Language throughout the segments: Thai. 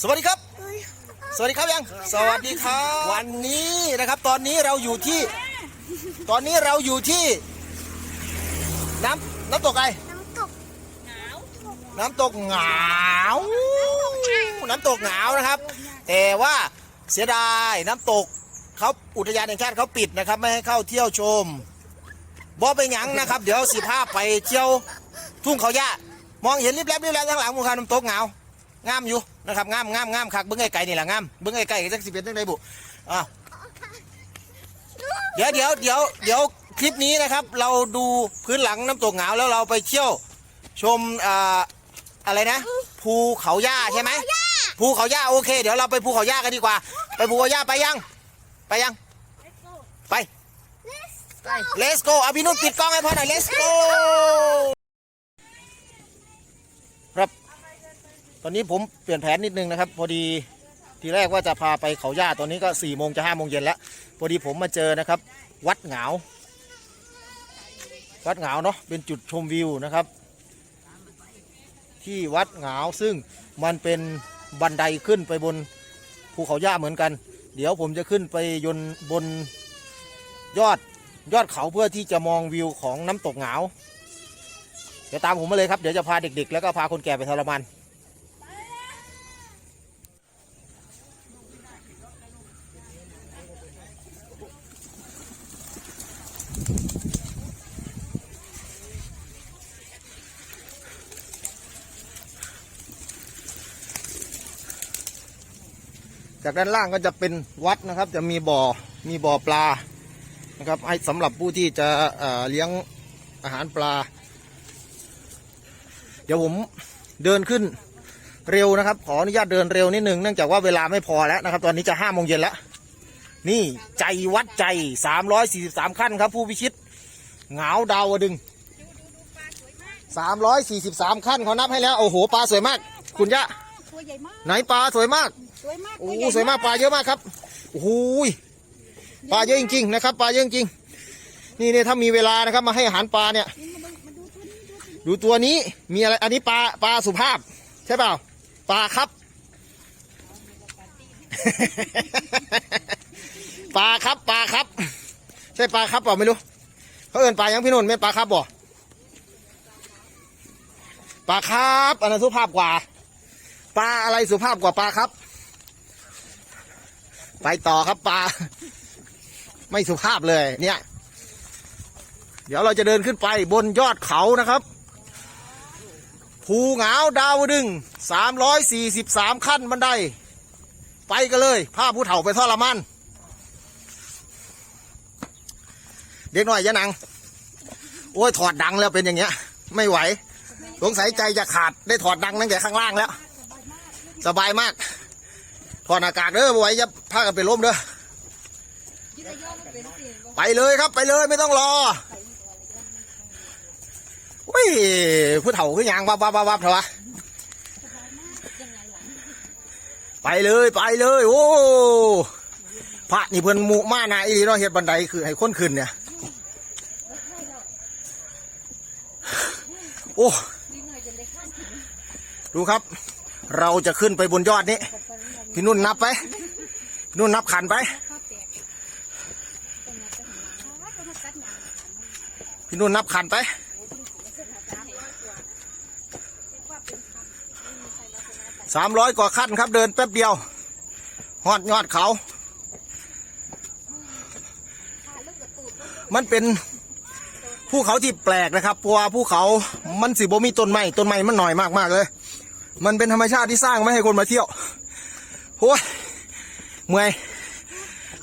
สวัสดีครับ สวัสดีครับยัง สวัสดีครับ วันนี้นะครับ ตอนนี้เราอยู่ที่ ตอนนี้เราอยู่ที่ น้ำน้ำตกอะไร น้ำตกน้ำตกเหงาน้ำตกเหงานะครับ แต่ว่าเสียดายน้ำตกเขาอุทยานแห่งชาติเขาปิดนะครับ ไม่ให้เข้าเที่ยวชมบ่ไปหยังนะครับ เดี๋ยวสิภาพไปเที่ยวทุ่งเขาย่ามองเห็นริบแลบริบแลบข้างหลังหมูคาน้ำตกเหงา งามอยู่นะครับงามงามงามคักเบิ้งไก่นี่แหละงามเบิ้งไก่จักสิเป็นจังไดบุอ้าวเดี๋ยวเดี๋ยวเดี๋ยวเดี๋ยวคลิปนี้นะครับ เราดูพื้นหลังน้ำตกเหงาแล้วเราไปเที่ยว ชมอ่าอะไรนะ ภูเขาย่าใช่ไหมภูเขาย่าโอเค เดี๋ยวเราไปภูเขาย่ากันดีกว่า ไปภูเขาย่าไปยัง ไปยังไป let's go เอาพี่นุ่นปิดกล้องให้พ่อหน่อย let's go ครับ ตอนนี้ผมเปลี่ยนแผนนิดนึงนะครับ พอดีทีแรกว่าจะพาไปเขาย่าตอนนี้ก็4ี่โมงจะห้าโมงเย็นแล้ว พอดีผมมาเจอนะครับ วัดเหงา วัดเหงาเนาะเป็นจุดชมวิวนะครับ ที่วัดเหงาซึ่งมันเป็นบันไดขึ้นไปบนภูเขาย่าเหมือนกัน เดี๋ยวผมจะขึ้นไปยนบนยอดยอดเขาเพื่อที่จะมองวิวของน้ำตกเหงา เดี๋ยวตามผมมาเลยครับ เดี๋ยวจะพาเด็กๆ แล้วก็พาคนแก่ไปทรมาน จากด้านล่างก็จะเป็นวัดนะครับ จะมีบ่อมีบ่อปลานะครับให้สำหรับผู้ที่จะเเลี้ยงอาหารปลา เดี๋ยวผมเดินขึ้นเร็วนะครับ ขออนุญาตเดินเร็วนิดหนึ่งเนื่องจากว่าเวลาไม่พอแล้วนะครับ ตอนนี้จะห้าโมงเย็นแล้ว นี่ใจวัดใจ343ขั้นครับ ผู้พิชิตเหงาดาวดึง343ขั้นเขานับให้แล้ว โอ้โห ปลาสวยมาก คุณยะไหนปลาสวยมาก สวยมากโอ้โหสวยมากปลาเยอะมากครับโอ้โหยปลาเยอะจริงๆนะครับปลาเยอะจริงๆนี่เนี่ยถ้ามีเวลานะครับมาให้อาหารปลาเนี่ย ดูตัวนี้มีอะไรอันนี้ปลาปลาสุภาพ ใช่เปล่าปลาครับปลาครับปลาครับ ใช่ปลาครับเปล่าไม่รู้เขาเอินปลายังพี่นนท์ไม่นปลาครับบ่ปลาครับอันนั้นสุภาพกว่าปลาอะไรสุภาพกว่าปลาครับ ไปต่อครับปลาไม่สุภาพเลย เนี่ย เดี๋ยวเราจะเดินขึ้นไปบนยอดเขานะครับ ภูเหงาดาวดึง343ขั้นบันได ไปกันเลยพาผู้เฒ่าไปทรมานเด็กหน่อยอยะนัง โอ้ยถอดดังแล้วเป็นอย่างเงี้ย ไม่ไหว สงสัยใจจะขาดได้ถอดดังตั้งแต่ข้างล่างแล้ว สบายมาก ถอดอากาศเด้อบ่ไหวจะพากันไปล้มเด้อไปเลยครับไปเลยไม่ต้องรออุ้ยผู้เฒ่าขึ้นยางวับวับวับวับเถอะวะไปเลยไปเลย โอ้พระนี่เพิ่นหมุมานาอีเนาะเฮ็ดบันไดคือให้คนขึ้นเนี่ยโอ้ดูครับ เราจะขึ้นไปบนยอดนี้ พี่นุ่นนับไปพี่นุ่นนับขันไป พี่นุ่นนับขันไป สามร้อยกว่าขั้นครับเดินแป๊บเดียว หอดยอดเขา มันเป็นภูเขาที่แปลกนะครับเพราะว่าภูเขา มันสิบ่มีต้นไม้ ต้นไม้มันหน่อยมากๆเลย มันเป็นธรรมชาติที่สร้างไม่ให้คนมาเที่ยว อ้ยเมื่อย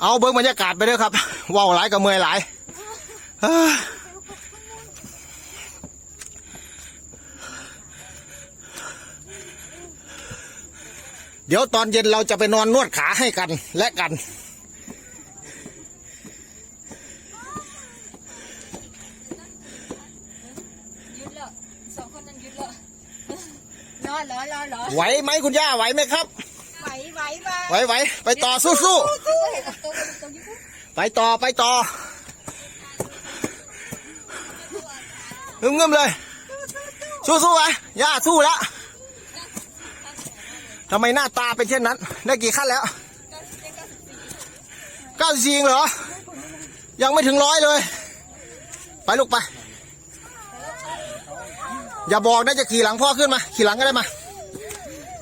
เอาเบิ้งบรรยากาศไปเด้อครับเว้าวหลายกับเมื่อยหลายเอ้อเดี๋ยวตอนเย็นเราจะไปนอนนวดขาให้กันและกันยืดเลยสองคนนั้นยืดเลยรอเหรอรอเหรอไหวไหมคุณย่าไหวไหมครับไหวไหว ไหวไหวไหวไปต่อสู้สู้ไปต่อไปต่อเงึมๆเลย สู้ๆไปย่าสู้แล้วทำไมหน้าตาเป็นเช่นนั้น ได้กี่ขั้นแล้วเก้าสิบสี่เหรอ ยังไม่ถึงร้อยเลย ไปลูกไป อย่าบอกนะจะขี่หลังพ่อขึ้นมา ขี่หลังก็ได้มา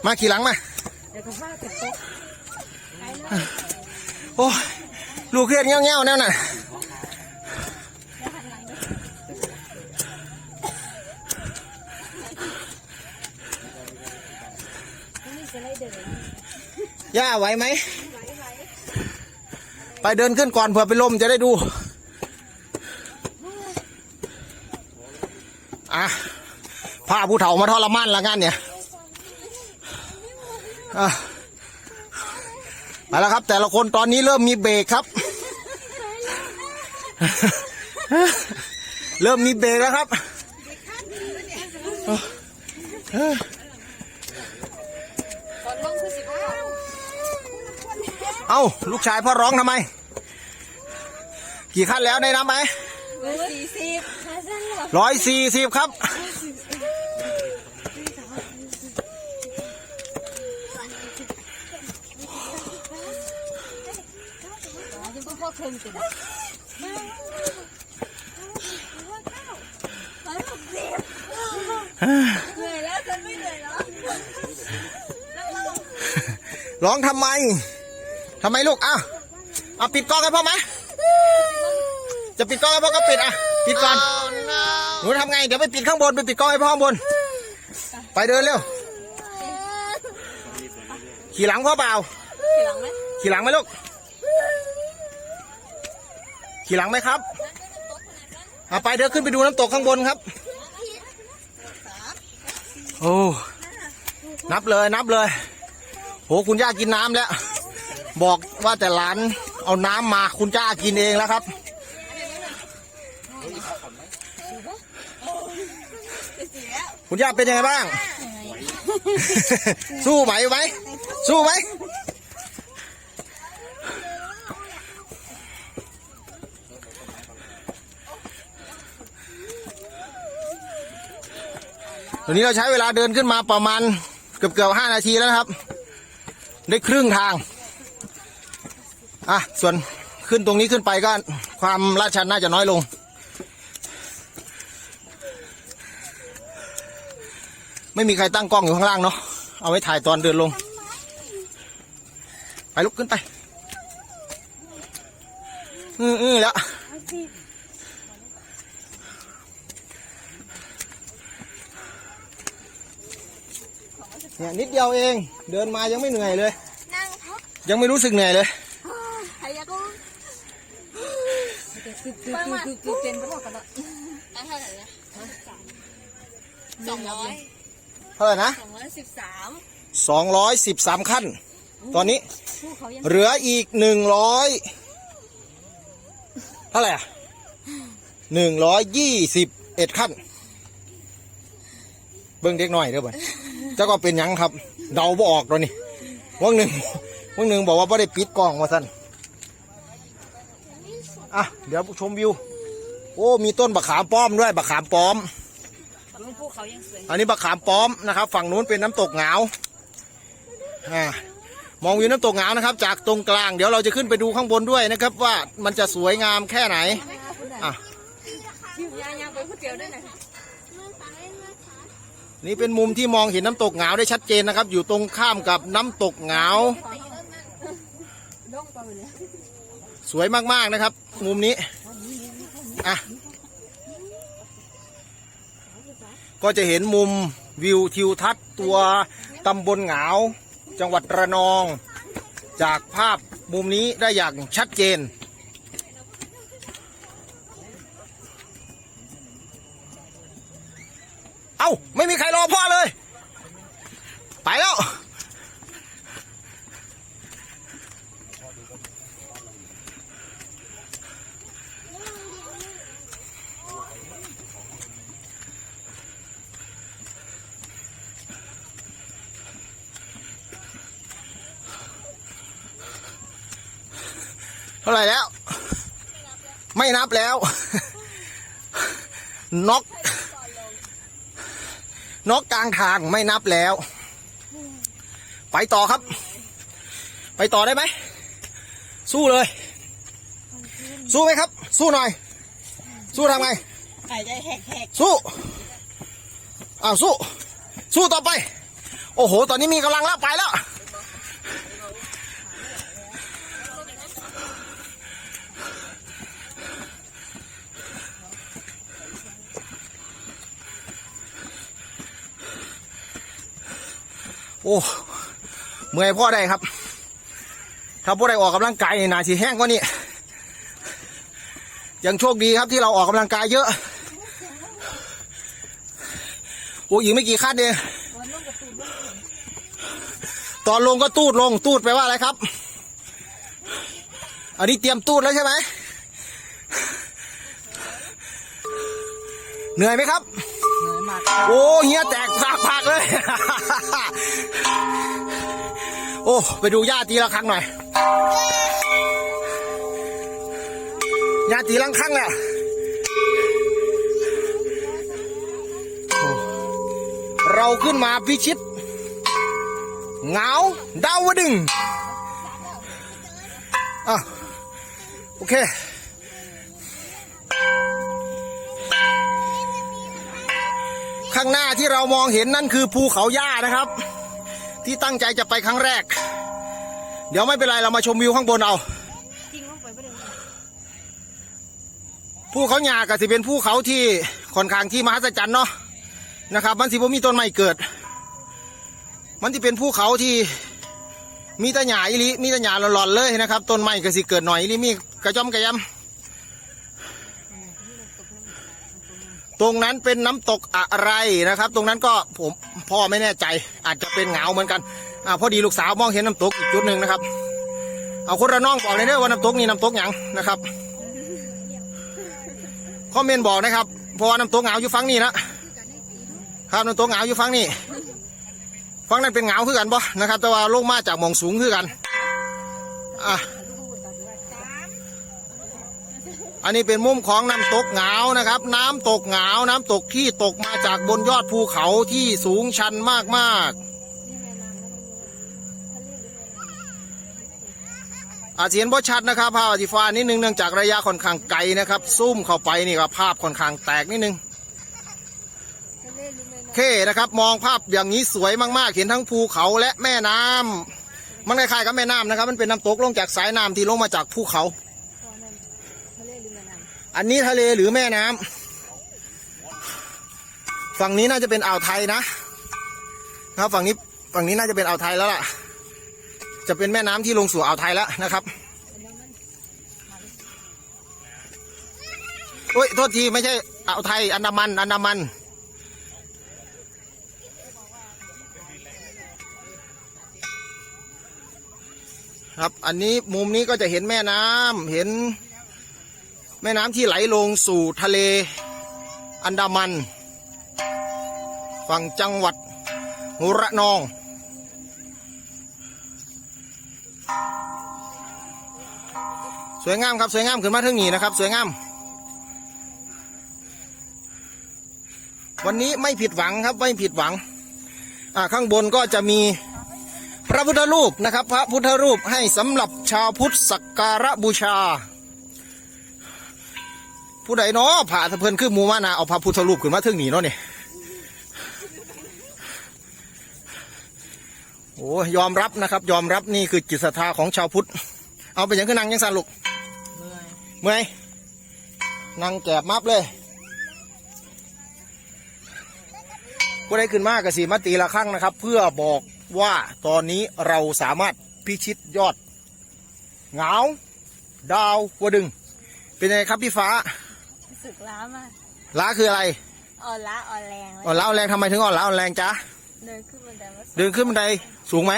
มาขี่หลังมา เดี๋ยวก็พาเก็บ โอ้ลูกเครียดเงี้ยวๆแน่น่ะนี่จะไล่เดินย่าไหวไหม ไปเดินขึ้นก่อนเผื่อไปนลมจะได้ดู อะพาผู้เฒ่ามาทรมานละงานเนี่ย อะ ไปแล้วครับ แต่ละคนตอนนี้เริ่มมีเบรกครับ เริ่มมีเบรกแล้วครับเอ้าลูกชายพ่อร้องทำไม กี่ขั้นแล้วได้นับไหมเบอร์สี่สิบร้อยสี่สิบครับ ยังพ่อเคยติดเหนื่อยแล้วฉันไม่เหนื่อยแล้วร้องทำไมทำไมลูกอ้าวเอาปิดกล้องให้พ่อไหมจะปิดกล้องให้พ่อก็ปิดอะปิดก่อนหนูทำไงเดี๋ยวไปปิดข้างบนไปปิดกล้องให้พ่อข้างบน ไปเดินเร็วขี่หลังพ่อเปล่าทีหลังไหมขี่หลังไหมลูก ขี่หลังไหมครับเอาไปเดี๋ยวขึ้นไปดูน้ำตกข้างบนครับ โอ้ นับเลยนับเลย โหคุณย่ากินน้ำแล้ว บอกว่าแต่หลานเอาน้ำมาคุณย่ากินเองแล้วครับ คุณย่าเป็นยังไงบ้าง สู้ไหวไหมสู้ไหม ตอนนี้เราใช้เวลาเดินขึ้นมาประมาณเกือบเกือบห้านาทีแล้วนะครับ ได้ครึ่งทาง อะ ส่วนขึ้นตรงนี้ขึ้นไปก็ความลาดชันน่าจะน้อยลง ไม่มีใครตั้งกล้องอยู่ข้างล่างเนาะ เอาไว้ถ่ายตอนเดินลง ไปลุกขึ้นไป อืออือแล้ว เนี่ยนิดเดียวเอง เดินมายังไม่เหนื่อยเลย นั่งพักยังไม่รู้สึกเหนื่อยเลยใครอยากรู้คือคือคือคือคือเป็นไปหมดกันแล้วตั้งเท่าไหร่นะสองร้อยเท่าไหร่นะสองร้อยสิบสามสองร้อยสิบสามขั้น ตอนนี้ผู้เขายังเหลืออีกหนึ่งร้อยเท่าไหร่อะหนึ่งร้อยยี่สิบเอ็ดขั้น เบิ้งเด็กหน่อยเด้อบ่ เจ้าก็เป็นหยังครับ เดาบ่ออกตอนนี้วันหนึ่งวันหนึ่งบอกว่าไม่ได้ปิดกล้องมาสั้นอะเดี๋ยวชมวิว โอ้ มีต้นบักขามป้อมด้วยบักขามป้อมผู้เขายังสวยอันนี้บักขามป้อมนะครับ ฝั่งนู้นเป็นน้ำตกเหงาอ่ามองวิวน้ำตกเหงานะครับ จากตรงกลาง เดี๋ยวเราจะขึ้นไปดูข้างบนด้วยนะครับ ว่ามันจะสวยงามแค่ไหน อะ ชิวยายางไปก๋วยเตี๋ยวด้วยนะ นี่เป็นมุมที่มองเห็นน้ำตกเหงาได้ชัดเจนนะครับ อยู่ตรงข้ามกับน้ำตกเหงางไปเลยสวยมากๆนะครับ มุมนี้อะก็จะเห็นมุมวิวทิวทัศน์ตัวตำบลเหงา จังหวัดระนอง จากภาพมุมนี้ได้อย่างชัดเจน เอ้า ไม่มีใครรอพ่อเลย ไปแล้ว เท่าไหร่แล้ว ไม่นับแล้ว น็อก น็อกกลางทางไม่นับแล้ว ไปต่อครับ ไปต่อได้ไหม สู้เลย สู้ไหมครับ สู้หน่อย สู้ทำไงหายใจแหกสู้อ้าวสู้ สู้ต่อไป โอ้โห ตอนนี้มีกำลังแล้วไปแล้ว โอ้เมื่อยพ่อได้ครับ ถ้าพ่อได้ออกกำลังกายนี่นาทีแห้งกว่านี้ยังโชคดีครับที่เราออกกำลังกายเยอะโอ้อีกไม่กี่ขั้นเองตอนลงก็ตูดลงตูดแปลว่าอะไรครับ อันนี้เตรียมตูดแล้วใช่ไหมเหนื่อยไหมครับเหนื่อยมากโอ้เฮียแตกพากพากเลย โอ้ ไปดูญาตีละครั้งหน่อยญาตีลังครั้งแหละเราขึ้นมาพิชิตเงาดาวดึงอะโอเค ข้างหน้าที่เรามองเห็นนั่นคือภูเขาหญ้านะครับ ที่ตั้งใจจะไปครั้งแรก เดี๋ยวไม่เป็นไรเรามาชมวิวข้างบนเอาภูเขาหญ้าก็สิเป็นภูเขาที่ค่อนข้างที่มหัศจรรย์เนาะนะครับ มันสิบ่มีต้นไม้เกิด มันที่เป็นภูเขาที่มีแต่หญ้าอีหลิมีแต่หญ้าหลอนๆเลยนะครับต้นไม้ก็สิเกิดหน่อยอีหลิมีกระจอมกระยำ ตรงนั้นเป็นน้ำตกอะไรนะครับ ตรงนั้นก็ผมพ่อไม่แน่ใจ อาจจะเป็นเหงาเหมือนกันอ่าพอดีลูกสาวมองเห็นน้ำตกอีกจุดหนึ่งนะครับ เอาคนระน้องบอกเลยเด้อว่าน้ำตกนี่น้ำตกหยังนะครับคอมเมนต์บอกนะครับเพราะว่าน้ำตกเหงาอยู่ฟังนี่นะครับน้ำตกเหงาอยู่ฟังนี่ฟังนั้นเป็นเหงาคือกันบ่นะครับ แต่ว่าลงมาจากมองสูงคือกันอะ อันนี้เป็นมุมของน้ำตกเหงานะครับ น้ำตกเหงาน้ำตกที่ตกมาจากบนยอดภูเขาที่สูงชันมากๆอาจจะเห็นบ่ชัดนะครับภาพอธิฟ้านิดนึงเนื่องจากระยะค่อนข้างไกลนะครับซูมเข้าไปนี่ครับภาพค่อนข้างแตกนิดนึงโอเคนะครับมองภาพอย่างนี้สวยมากๆ เห็นทั้งภูเขาและแม่น้ำมันคล้ายๆกับแม่น้ำนะครับ มันเป็นน้ำตกลงจากสายน้ำที่ลงมาจากภูเขา อันนี้ทะเลหรือแม่น้ำฝั่งนี้น่าจะเป็นอ่าวไทยนะครับฝั่งนี้ฝั่งนี้น่าจะเป็นอ่าวไทยแล้วล่ะ จะเป็นแม่น้ำที่ลงสู่อ่าวไทยแล้วนะครับโอ้ยโทษทีไม่ใช่อ่าวไทยอันดามันอันดามันครับ อันนี้มุมนี้ก็จะเห็นแม่น้ำเห็น แม่น้ำที่ไหลลงสู่ทะเลอันดามัน ฝั่งจังหวัดระนอง สวยงามครับสวยงามขึ้นมาทั้งนี้นะครับ สวยงาม วันนี้ไม่ผิดหวังครับไม่ผิดหวัง ข้างบนก็จะมีพระพุทธรูปนะครับ พระพุทธรูปให้สำหรับชาวพุทธสักการะบูชา ผู้ใดเนาะผ่าสะเพิ่นคือหมูมานาเอาพระพุทธรูปขึ้นมาถึงนี่เนาะเนี่ยโอ้ยอมรับนะครับ ยอมรับนี่คือจิตศรัทธาของชาวพุทธ เอาไปยังขึ้นนั่งยังสันลูกเมื่อยเมื่อยนั่งแกบมับเลยผู้ใดขึ้นมากกสีมาตีละครั้งนะครับ เพื่อบอกว่าตอนนี้เราสามารถพิชิตยอดเหงา ดาวหัวดึง เป็นไงครับพี่ฟ้ารู้ สึกล้ามากล้าคืออะไร อ่อนล้าอ่อนแรงอ่อนล้าอ่อนแรงทำไมถึงอ่อนล้าอ่อนแรงจ๊ะ เดินขึ้นบันไดมาเดินขึ้นบันไดสูงไหม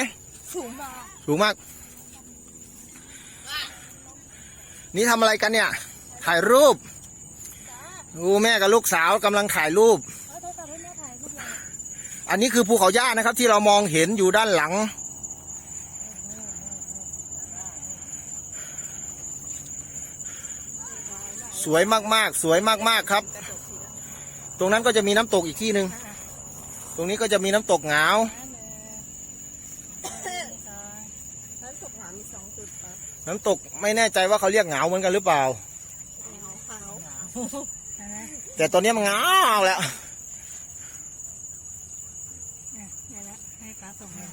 สูงมากสูงมาก นี่ทำอะไรกันเนี่ย ถ่ายรูปดูแม่กับลูกสาวกำลังถ่ายรูปเอาโทรศัพท์ให้แม่ถ่ายรูปหน่อยอันนี้คือภูเขาหญ้านะครับ ที่เรามองเห็นอยู่ด้านหลัง สวยมากๆ สวยมากๆครับ ตรงนั้นก็จะมีน้ำตกอีกที่หนึ่งตรงนี้ก็จะมีน้ำตกเหงาน้ำตกหวานมีสองจุดปะน้ำตกไม่แน่ใจว่าเขาเรียกเหงาเหมือนกันหรือเปล่าขาวแต่ตอนนี้มันเหงาแล้ว นี่แหละให้กราฟส่งให้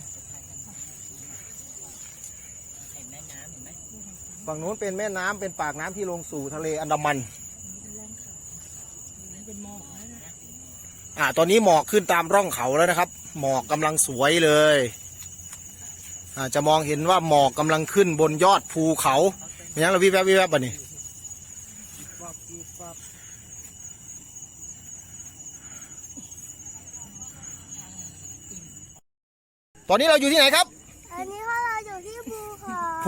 ฝั่งนู้นเป็นแม่น้ำเป็นปากน้ำที่ลงสู่ทะเลอันดามันเป็นหมอกนะอ่าตอนนี้หมอกขึ้นตามร่องเขาแล้วนะครับ หมอกกำลังสวยเลยอ่าจะมองเห็นว่าหมอกกำลังขึ้นบนยอดภูเขาเป็นยังเราวิบแวบวิบแวบป่ะนี่ตอนนี้เราอยู่ที่ไหนครับ อันนี้พ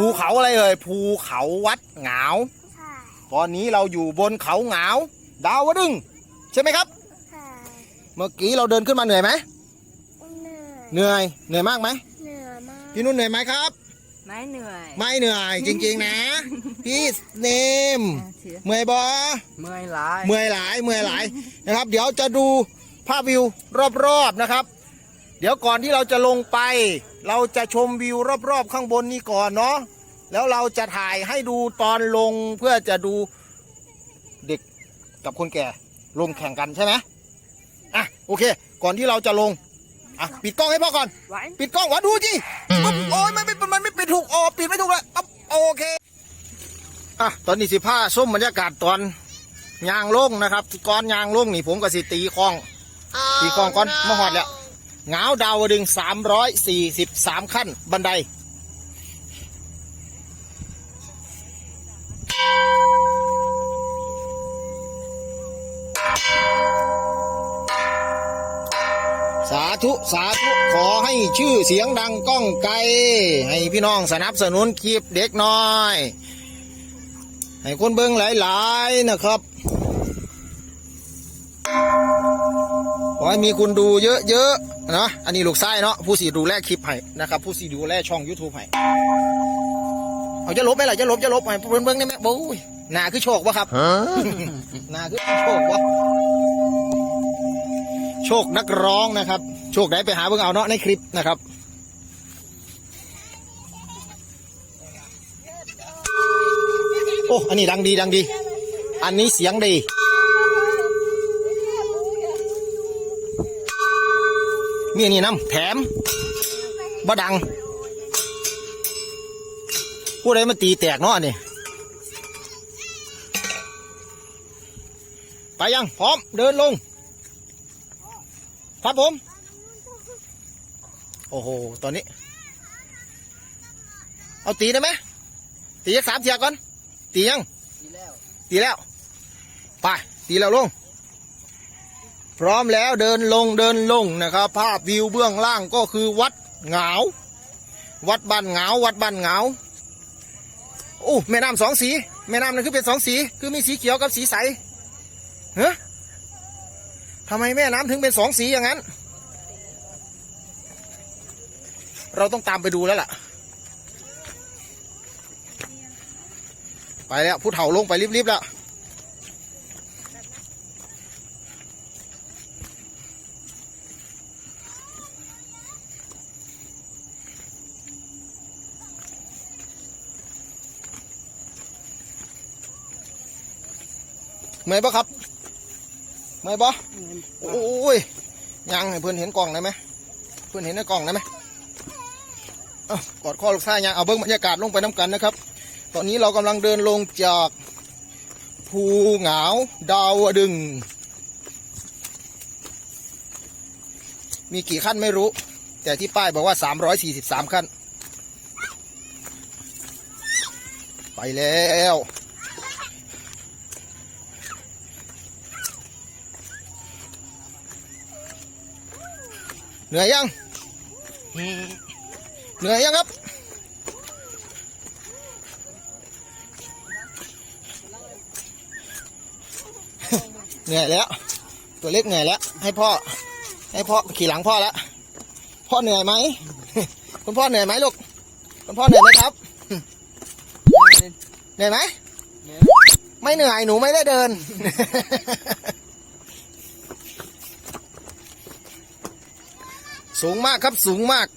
ภูเขาอะไรเอ่ยภูเขาวัดเหงาใช่ตอนนี้เราอยู่บนเขาเหงาดาวดึงใช่ไหมครับใช่เมื่อกี้เราเดินขึ้นมาเหนื่อยไหมเหนื่อยเหนื่อยเหนื่อยมากไหมเหนื่อยมากพี่นุ่นเหนื่อยไหมครับ ไม่เหนื่อย ไม่เหนื่อยจริงๆนะ พี่เนมเสียเมื่อยบอเมื่อยหลายเมื่อยหลายเมื่อยหลายนะครับ เดี๋ยวจะดูภาพวิวรอบๆนะครับ เดี๋ยวก่อนที่เราจะลงไป เราจะชมวิวรอบๆข้างบนนี้ก่อนเนาะแล้วเราจะถ่ายให้ดูตอนลงเพื่อจะดูเด็กกับคนแก่ลงแข่งกันใช่ไหมอะโอเค ก่อนที่เราจะลงอะปิดกล้องให้พ่อก่อนหวานปิดกล้องวะดูจิปุ๊บโอ้ยมันไม่มันไม่ปิดถูกอ๋อปิดไม่ถูกเลยปั๊บโอเคอะตอนนี้สิผ้าส้มบรรยากาศตอนยางลงนะครับก้อนยางลงนี่ผมก็สิตีคลองตีคลองก่อนมาหอดแล้ว เหงาดาวดึง343ขั้นบันได สาธุ สาธุ ขอให้ชื่อเสียงดังก้องไกล ให้พี่น้องสนับสนุนคลิปเด็กน้อย ให้คนเบิ้งหลาย ๆ นะครับ ขอให้มีคุณดูเยอะๆนะอันนี้ลูกไส้เนาะผู้สีดูแลคลิปให้นะครับ ผู้สีดูแลช่อง YouTube ให้เอาจะลบไหมล่ะจะลบจะลบให้เพิ่นเบิ้งได้ไหมโอ้ยหนาคือโชควะครับหนาคือโชควะโชคนักร้องนะครับ โชคไหนไปหาเบิ่งเอาเนาะในคลิปนะครับโอ้อันนี้ดังดีดังดี อันนี้เสียงดี มีนนี้น้ำแถมบ่ดัง ผู้ใดมาตีแตกเนาะอันนี่ ไปยัง พร้อม เดินลง ครับผม โอ้โห ตอนนี้ เอาตีได้ไหม ตีสักสามเทียก่อน ตียัง ตีแล้วไป ตีแล้วลง พร้อมแล้วเดินลงเดินลงนะครับ ภาพวิวเบื้องล่างก็คือวัดเหงา วัดบ้านเหงา วัดบ้านเหงาโอ้แม่น้ำสองสี แม่น้ำนั่นคือเป็นสองสี คือมีสีเขียวกับสีใสเฮ้ทำไมแม่น้ำถึงเป็นสองสีอย่างนั้น เราต้องตามไปดูแล้วล่ะ ไปแล้วผู้เฒ่าลงไปรีบๆแล้ว มื่อยปะครับ เมื่อยปะโอ้ยยังให้เพื่อนเห็นกล่องได้ไหมเพื่อนเห็นในกล่องได้ไหมเอากอดข้อลูกชายยังเอาเบิ้งบรรยากาศลงไปน้ำกันนะครับ ตอนนี้เรากำลังเดินลงจากภูเหงาดาวดึง มีกี่ขั้นไม่รู้ แต่ที่ป้ายบอกว่า 343 ขั้น ไปแล้ว เหนื่อยยัง เหนื่อยยังครับ เหนื่อยแล้ว ตัวเล็กเหนื่อยแล้ว ให้พ่อ ให้พ่อขี่หลังพ่อแล้ว พ่อเหนื่อยไหม คุณพ่อเหนื่อยไหมลูก คุณพ่อเหนื่อยไหมครับ เหนื่อยไหม ไม่เหนื่อย หนูไม่ได้เดิน สูงมากครับสูงมาก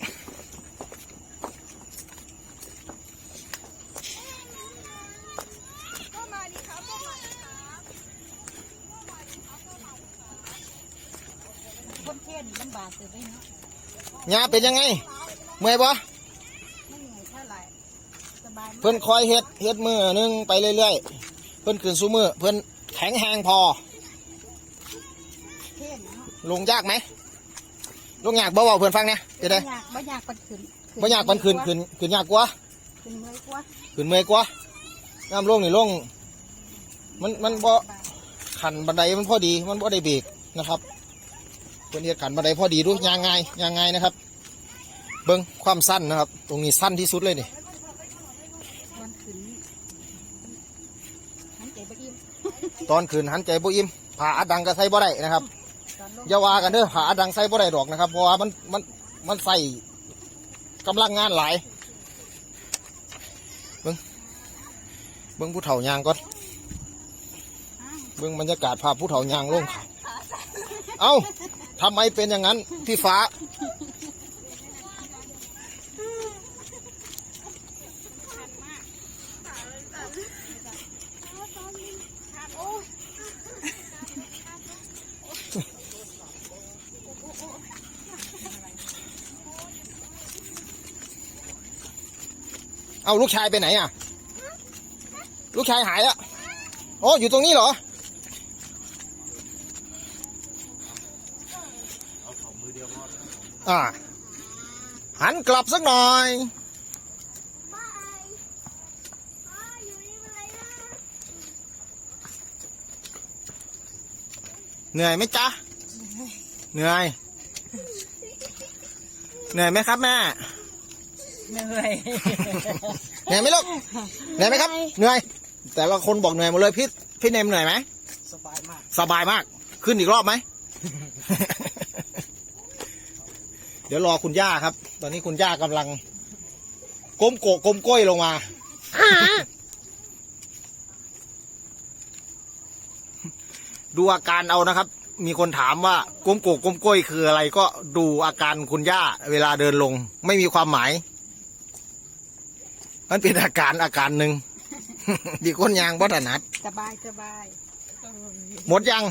คนเทียนมันบาดเอไปเนาะยาเป็นยังไง เมื่อยบ่เพื่อนคอยเฮ็ดเฮ็ดมือหนึงไปเรื่อยๆ เพื่อนขึ้นสู้มือเพื่อนแข็งแหงพอลงยากไหม ลงยากบ่เว้าเพิ่นฟังเนี่ยจะได้บ่อยากบ่อยากปันขึ้นบ่ยากมันขึ้นขึ้นขึ้นยากกว่าขึ้นเมื่อยกว่าขึ้นเมื่อยกว่าน้ำลงนี่ลงมันมันบ่ขันบันไดมันพอดีมันบ่ได้เบรกนะครับเพิ่นเฮ็ดขันบันไดพอดีดูยางง่ายยางง่ายนะครับ เบิ่งความสั้นนะครับ ตรงนี้สั้นที่สุดเลยนี่ตอนขึ้นหันใจไปอิ่มตอนขึ้นหันใจบ่อิ่มผ่าอัดดังก็ใส่บ่ได้นะครับต อย่าว่ากันเด้อผาดังใส่บ่ได้ดอกนะครับ เพราะว่ามันมันมันใส่กำลังงานหลายเบิ้งเบิ้งผู้เฒ่ายางก่อนเบิ้งบรรยากาศภาพผู้เฒ่ายางลงเขาเอ้าทำไมเป็นอย่างนั้นพี่ฟ้า เอาลูกชายไปไหนอะ ลูกชายหายอะโอ้อยู่ตรงนี้เหรออ่าหันกลับสักหน่อยเหนื่อยไหมจ๊ะ เหนื่อย เหนื่อยไหมครับแม่ เหนื่อยเหนื่อยไหมลูกเหนื่อยไหมครับเหนื่อย แต่ละคนบอกเหนื่อยหมดเลยพี่พี่เนมเหนื่อยไหมสบายมากสบายมาก ขึ้นอีกรอบไหมเดี๋ยวรอคุณย่าครับ ตอนนี้คุณย่ากำลัง ก้มโกะก้มก้อยลงมาดูอาการเอานะครับ มีคนถามว่าก้มโกะก้มก้อยคืออะไรก็ดูอาการคุณย่า เวลาเดินลง ไม่มีความหมาย มันเป็นอาการอาการหนึ่ง ดีคนยางบ่ถนัด สบายสบายหมดยัง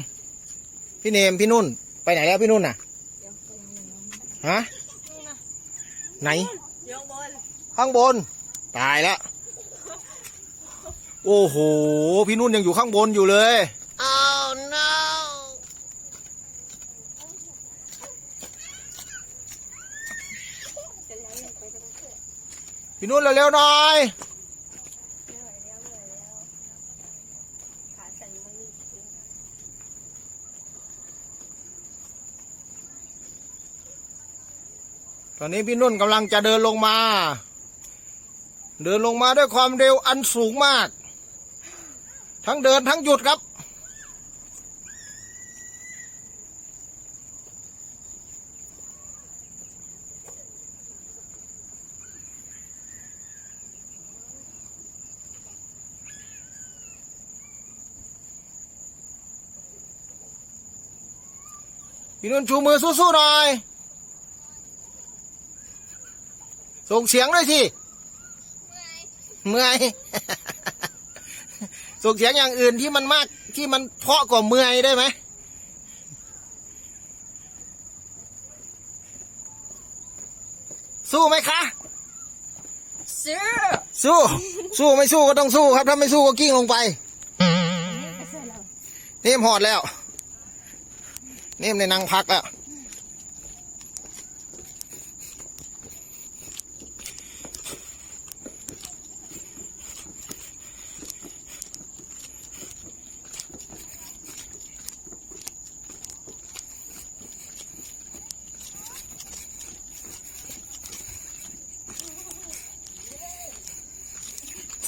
พี่เนมพี่นุ่น ไปไหนแล้วพี่นุ่นน่ะ ฮะ ไหนยกบนข้างบน ตายแล้ว โอ้โห พี่นุ่นยังอยู่ข้างบนอยู่เลย พี่นุ่นเร็วๆหน่อยตอนนี้พี่นุ่นกำลังจะเดินลงมา เดินลงมาด้วยความเร็วอันสูงมาก ทั้งเดินทั้งหยุดครับ พี่นุ่นชูมือสู้ๆหน่อย ส่งเสียงด้วยสิ เมื่อย ส่งเสียงอย่างอื่นที่มันมากที่มันเพราะกว่าเมื่อยได้ไหมสู้ไหมคะซื้อสู้ สู้ไม่สู้ก็ต้องสู้ครับ ถ้าไม่สู้ก็กิ้งลงไปเนมหอดแล้วเนมในนั่งพักแล้ว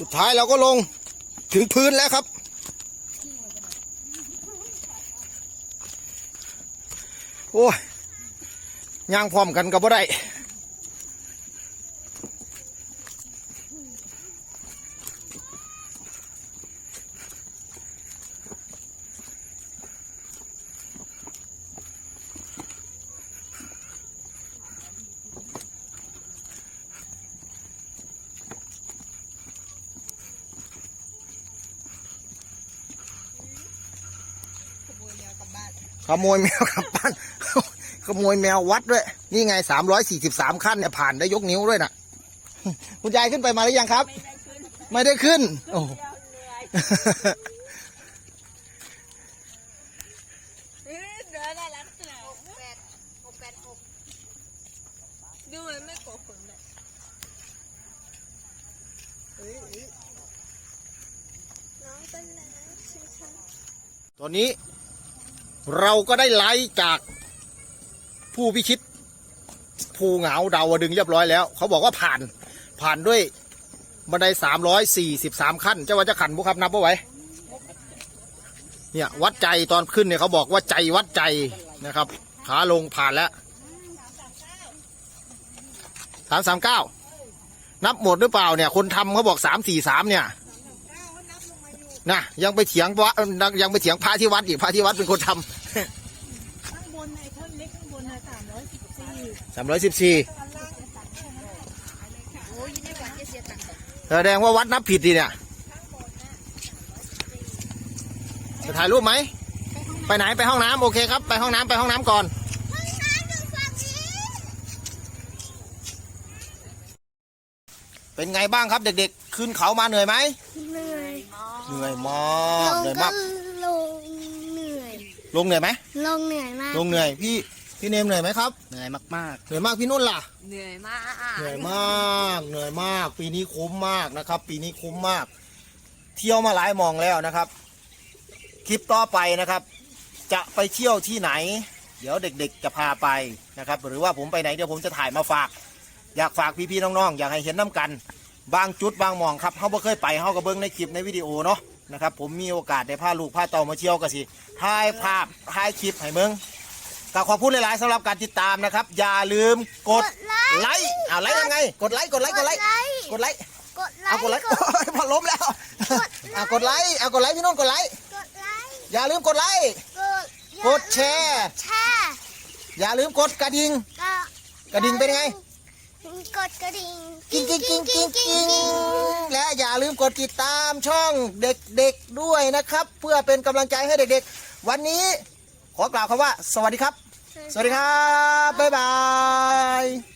สุดท้ายเราก็ลงถึงพื้นแล้วครับ โอ้ย ย่างพร้อมกันกับบ่ได้ขโมยแมวกลับบ้าน ขโมยแมววัดด้วย นี่ไงสามร้อยสี่สิบสามขั้นเนี่ยผ่านได้ยกนิ้วด้วยนะคุณยายขึ้นไปมาหรือยังครับ ไม่ได้ขึ้น โอ้เอ้ยเดินได้แล้วเสือหกแปดหกแปดหกดูมันไม่โกหกเลยเฮ้ยเฮ้ยน้องเป็นไรใช่ไหมตอนนี้เราก็ได้ไลค์จาก ผู้พิชิตภูเหงาดาวดึงเรียบร้อยแล้ว เขาบอกว่าผ่านผ่านด้วยบันไดสามร้อยสี่สิบสามขั้นเจ้าว่าจะขันบุครับนับเอาไว้เนี่ยวัดใจตอนขึ้นเนี่ยเขาบอกว่าใจวัดใจนะครับ ขาลงผ่านแล้วสามสามเก้านับหมดหรือเปล่าเนี่ย คนทำเขาบอกสามสี่สามเนี่ยนะยังไปเถียงวะยังไปเถียงพระที่วัดอีกพระที่วัดเป็นคนทข้างบนไอ้ท่อนเล็กข้างบนนะสามร้อยสิบ สี่ำสามร้อยสิบสี่โอ้ยนี่ก่อนจะเสียตังค์แสดงว่าวัดนับผิดดีเนี่ย จะถ่ายรูปไหม ไปไหนไปห้องน้ำโอเคครับ ไปห้องน้ำไปห้องน้ำก่อนห้องน้ำอยู่ฝั่งนี้เป็นไงบ้างครับเด็กๆ ขึ้นเขามาเหนื่อยไหม เหนื่อย เหนื่อยมากเหนื่อยมาก ลงเหนื่อย ลงเหนื่อยไหม ลงเหนื่อยมาก ลงเหนื่อยพี่ พี่เนมเหนื่อยไหมครับ เหนื่อยมากเหนื่อยมากพี่นุ่นล่ะเหนื่อยมาก เหนื่อยมาก เหนื่อยมาก ปีนี้คุ้มมากนะครับ ปีนี้คุ้มมาก เที่ยวมาหลายหมองแล้วนะครับ คลิปต่อไปนะครับ จะไปเที่ยวที่ไหน เดี๋ยวเด็ก ๆ จะพาไปนะครับ หรือว่าผมไปไหนเดี๋ยวผมจะถ่ายมาฝาก อยากฝากพี่ๆน้องๆ อยากให้เห็นน้กัน บางจุดบางหมองครับเขาบ่เคยไปเขาก็เบิ้งในคลิปในวิดีโอเนาะนะครับ ผมมีโอกาสได้พาลูกพาเต่ามาเที่ยวก็สิถ่ายภาพถ่ายคลิปให้เมึง ก็ขอบคุณหลาย ๆสำหรับการติดตามนะครับ อย่าลืมกดไลค์เอาไลค์ยังไง กดไลค์กดไลค์กดไลค์กดไลค์กดไลเอาค์กดไลค์โอ้ยพอล้มแล้วเอากดไลค์เอากดไลค์พี่นุ่นกดไลค์กดไลค์อย่าลืมกดไลค์กดกดแชร์ แชร์อย่าลืมกดกระดิ่ง ก็กระดิ่งเป็นไง กดกระดิ่งกิ้งกิ้งกิ้งกิ้งกิ้งและอย่าลืมกดติดตามช่องเด็กๆด้วยนะครับ เพื่อเป็นกำลังใจให้เด็กๆ วันนี้ขอกล่าวคำว่า สวัสดีครับ สวัสดีครับ บ๊ายบาย